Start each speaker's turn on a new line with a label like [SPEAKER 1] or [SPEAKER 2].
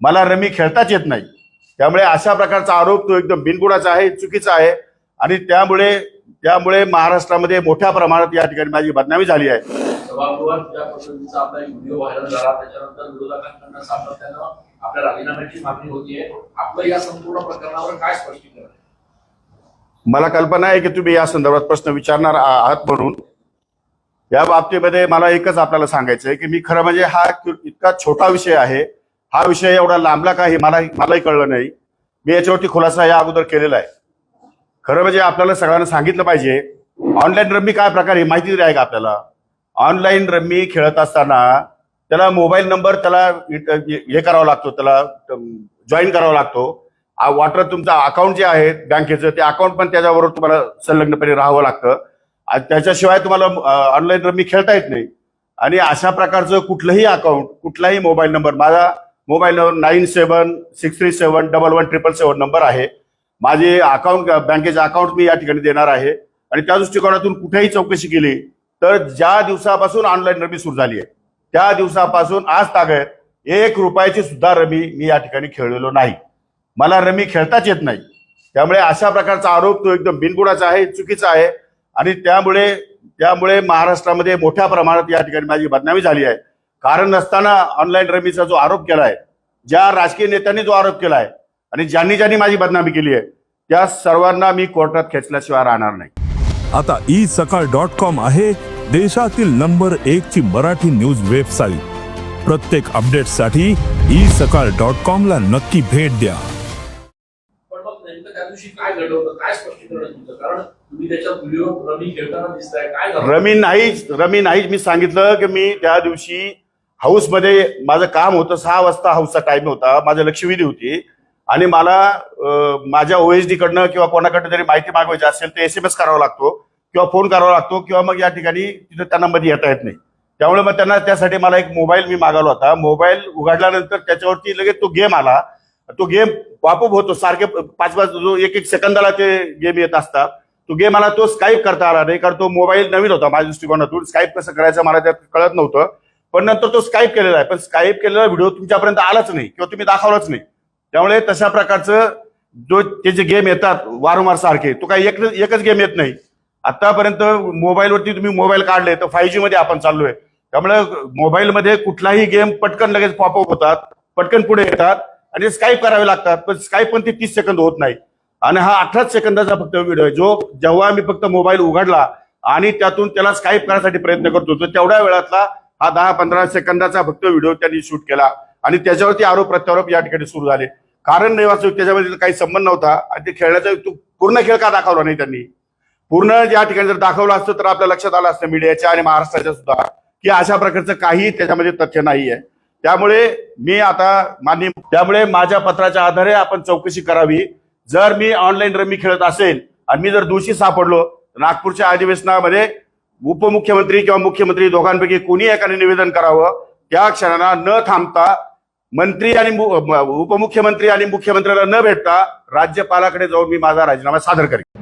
[SPEAKER 1] मला रमी खेळताच येत नाही. त्यामुळे अशा प्रकारचा आरोप तो एकदम बिनबुडाचा आहे चुकीचा आहे. आणि त्यामुळे त्यामुळे महाराष्ट्रामध्ये मोठ्या प्रमाणात या ठिकाणी माझी बदनामी झाली आहे? मला कल्पना आहे की तुम्ही या संदर्भात प्रश्न विचारणार आहात म्हणून. या बाबतीमध्ये मला एकच आपल्याला सांगायचं आहे की मी खरं म्हणजे हा इतका छोटा विषय आहे. हा विषय एवढा लांबला का हे मला मलाही कळलं नाही. मी याच्यावरती खुलासा या अगोदर केलेला आहे. खरं म्हणजे आपल्याला सगळ्यांना सांगितलं पाहिजे ऑनलाईन रम्मी काय प्रकार हे माहिती तरी आहे का आपल्याला? ऑनलाईन रम्मी खेळत असताना त्याला मोबाईल नंबर त्याला हे करावा लागतो त्याला जॉईन करावा लागतो. वॉटर तुमचं अकाउंट जे आहे बँकेचं ते अकाउंट पण त्याच्याबरोबर तुम्हाला संलग्नपणे राहावं लागतं. आणि त्याच्याशिवाय तुम्हाला ऑनलाईन रम्मी खेळता येत नाही. आणि अशा प्रकारचं कुठलंही अकाउंट कुठलाही मोबाईल नंबर माझा mobile number nine seven six three seven double one triple seven number आहे. माझे अकाउंट बँकेचे अकाउंट मी या ठिकाणी देणार आहे. आणि त्या दृष्टिकोनातून कुठेही चौकशी केली तर ज्या दिवसापासून ऑनलाईन रमी सुरू झाली आहे त्या दिवसापासून आज तागत एक रुपयाची सुद्धा रमी मी या ठिकाणी खेळलेलो नाही. मला रमी खेळताच येत नाही. त्यामुळे अशा प्रकारचा आरोप तो एकदम बिनगुणाचा आहे चुकीचा आहे. आणि त्यामुळे त्यामुळे महाराष्ट्रामध्ये मोठ्या प्रमाणात या ठिकाणी माझी बदनामी झाली आहे. कारण नसताना ऑनलाईन रमीचा जो आरोप केला आहे ज्या राजकीय नेत्यांनी जो आरोप केला आहे आणि ज्यांनी ज्यांनी माझी बदनामी केली आहे त्या सर्वांना मी कोर्टात खेचल्याशिवाय राहणार नाही.
[SPEAKER 2] आता ई सकाळ डॉट कॉम आहे देशातील नंबर एक ची मराठी न्यूज वेबसाईट. प्रत्येक अपडेटसाठी ई सकाळ डॉट कॉम ला नक्की भेट द्या.
[SPEAKER 3] पण मग नेमकं त्या दिवशी काय घडलं होतं? काय स्पष्टीकरण आहे तुमचं? कारण तुम्ही त्याच्यात व्हिडिओ रमी झालं?
[SPEAKER 1] रमी नाहीच रमी नाहीच मी सांगितलं की मी त्या दिवशी हाऊसमध्ये माझं काम होतं सहा वाजता हाऊसचा टाइम होता माझं लक्षवेधी होती. आणि मला माझ्या ओएसडी कडनं किंवा कोणाकडनं जरी माहिती मागवायची असेल तर एस एम एस करावा लागतो किंवा फोन करावा लागतो किंवा मग या ठिकाणी तिथं त्यांना मध्ये येता येत नाही. त्यामुळे मग त्यांना त्यासाठी मला एक मोबाईल मी मागवला होता. मोबाईल उघडल्यानंतर त्याच्यावरती लगेच तो गेम आला. तो गेम पॉपअप होतो. सारखे पाच पाच जो एक एक सेकंदाला ते गेम येत असतात. तो गेम मला तो स्काईप करता आला नाही. कारण तो मोबाईल नवीन होता माझ्या दृष्टिकोनातून. स्काईप कसं करायचं मला त्यात कळत नव्हतं. पण नंतर तो स्काईप केलेला आहे. पण स्काईप केलेला व्हिडिओ तुमच्यापर्यंत आलाच नाही किंवा तुम्ही दाखवलाच नाही. त्यामुळे तशा प्रकारचं जो ते जे गेम येतात वारंवार सारखे तो काही एक एकच गेम येत नाही. आतापर्यंत मोबाईलवरती तुम्ही मोबाईल काढले तर फाय जी मध्ये आपण चाललोय. त्यामुळे मोबाईलमध्ये कुठलाही गेम पटकन लगेच पॉपअप होतात पटकन पुढे येतात आणि स्काईप करावे लागतात. पण स्काईप पण ते तीस सेकंद होत नाही. आणि हा अठराच सेकंदाचा फक्त व्हिडिओ आहे. जो जेव्हा मी फक्त मोबाईल उघडला आणि त्यातून त्याला स्काईप करण्यासाठी प्रयत्न करतो तर तेवढ्या वेळातला हा दहा पंधरा सेकंदाचा फक्त व्हिडिओ त्यांनी शूट केला. आणि त्याच्यावरती आरोप प्रत्यारोप या ठिकाणी सुरू झाले. कारण नाही वाचू त्याच्यामध्ये काही संबंध नव्हता. आणि ते खेळण्याचा पूर्ण खेळ का दाखवला नाही त्यांनी? पूर्ण या ठिकाणी जर दाखवलं असतं तर आपल्या लक्षात आलं असतं मीडियाच्या आणि महाराष्ट्राच्या सुद्धा की अशा प्रकारचं काही त्याच्यामध्ये तथ्य नाही आहे त्यामुळे मी आता मान्य त्यामुळे माझ्या पत्राच्या आधारे आपण चौकशी करावी. जर मी ऑनलाईन रमी खेळत असेल आणि मी जर दोषी सापडलो तर नागपूरच्या अधिवेशनामध्ये उपमुख्यमंत्री किंवा मुख्यमंत्री दोघांपैकी कोणी एकाने निवेदन करावं त्या क्षणाला न थांबता मंत्री आणि उपमुख्यमंत्री आणि मुख्यमंत्र्याला न भेटता राज्यपालाकडे जाऊन मी माझा राजीनामा सादर करेन.